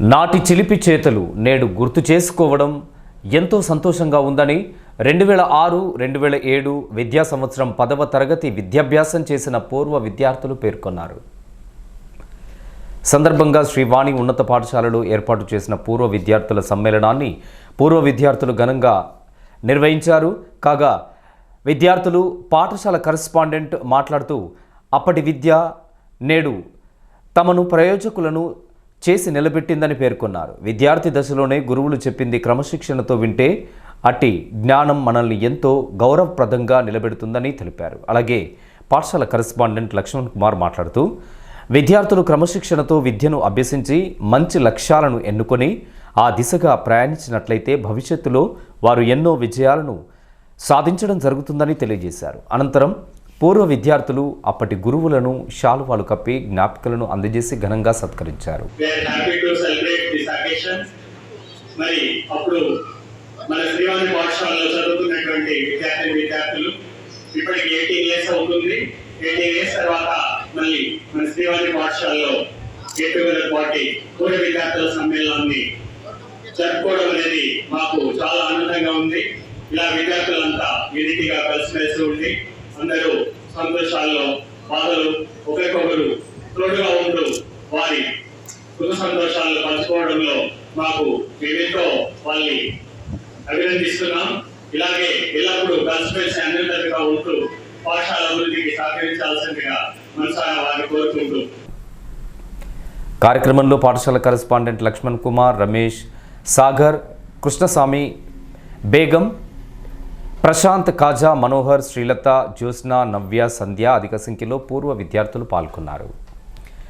నాటి చిలిపి చేతలు నేడు గుర్తు చేసుకోవడం ఎంతో సంతోషంగా ఉందని రెండు వేల ఆరు రెండు వేల ఏడు విద్యా సంవత్సరం పదవ తరగతి విద్యాభ్యాసం చేసిన పూర్వ విద్యార్థులు పేర్కొన్నారు. సందర్భంగా శ్రీవాణి ఉన్నత పాఠశాలలో ఏర్పాటు చేసిన పూర్వ విద్యార్థుల సమ్మేళనాన్ని పూర్వ విద్యార్థులు ఘనంగా నిర్వహించారు. కాగా విద్యార్థులు పాఠశాల కరెస్పాండెంట్ మాట్లాడుతూ అప్పటి విద్య నేడు తమను ప్రయోజకులను చేసి నిలబెట్టిందని పేర్కొన్నారు. విద్యార్థి దశలోనే గురువులు చెప్పింది క్రమశిక్షణతో వింటే అట్టి జ్ఞానం మనల్ని ఎంతో గౌరవప్రదంగా నిలబెడుతుందని తెలిపారు. అలాగే పాఠశాల కరెస్పాండెంట్ లక్ష్మణ్ కుమార్ మాట్లాడుతూ విద్యార్థులు క్రమశిక్షణతో విద్యను అభ్యసించి మంచి లక్ష్యాలను ఎన్నుకొని ఆ దిశగా ప్రయాణించినట్లయితే భవిష్యత్తులో వారు ఎన్నో విజయాలను సాధించడం జరుగుతుందని తెలియజేశారు. అనంతరం పూర్వ విద్యార్థులు అప్పటి గురువులను శాలువాలు కప్పి జ్ఞాపికలను అందజేసి ఘనంగా సత్కరించారు. మరి అప్పుడు మన శ్రీవాణి పాఠశాలలో చదువుతున్నటువంటి విద్యార్థి విద్యార్థులు ఇప్పటికి ఎయిటీన్ ఇయర్స్ అవుతుంది. ఎయిటీన్ ఇయర్స్ తర్వాత మళ్ళీ మన శ్రీవాణి పాఠశాలలో పార్టీ పూర్వ విద్యార్థుల సమ్మేళనాన్ని జరుపుకోవడం అనేది మాకు చాలా ఆనందంగా ఉంది. ఇలా విద్యార్థులంతా యూనిటీగా కలిసిమెలిసి ఉండి అందరూ సంతోషాల్లో బాధలు ఒకరికొకరు తోడుగా ఉంటూ వారి సుఖ సంతోషాలను పంచుకోవడంలో మాకు మేమెంతో వాళ్ళని అభినందిస్తున్నాం. ఇలాగే ఎల్లప్పుడూ కలిసిమెలిసి అందరిగా ఉంటూ పాఠశాల అభివృద్ధికి సహకరించాల్సిందిగా మనసారా వారిని కోరుకుంటూ. కార్యక్రమంలో పాఠశాల కరెస్పాండెంట్ లక్ష్మణ్ కుమార్ రమేష్ సాగర్ కృష్ణస్వామి బేగం ప్రశాంత్ కాజా మనోహర్ శ్రీలత జ్యోత్స్న నవ్య సంధ్య అధిక సంఖ్యలో పూర్వ విద్యార్థులు పాల్గొన్నారు.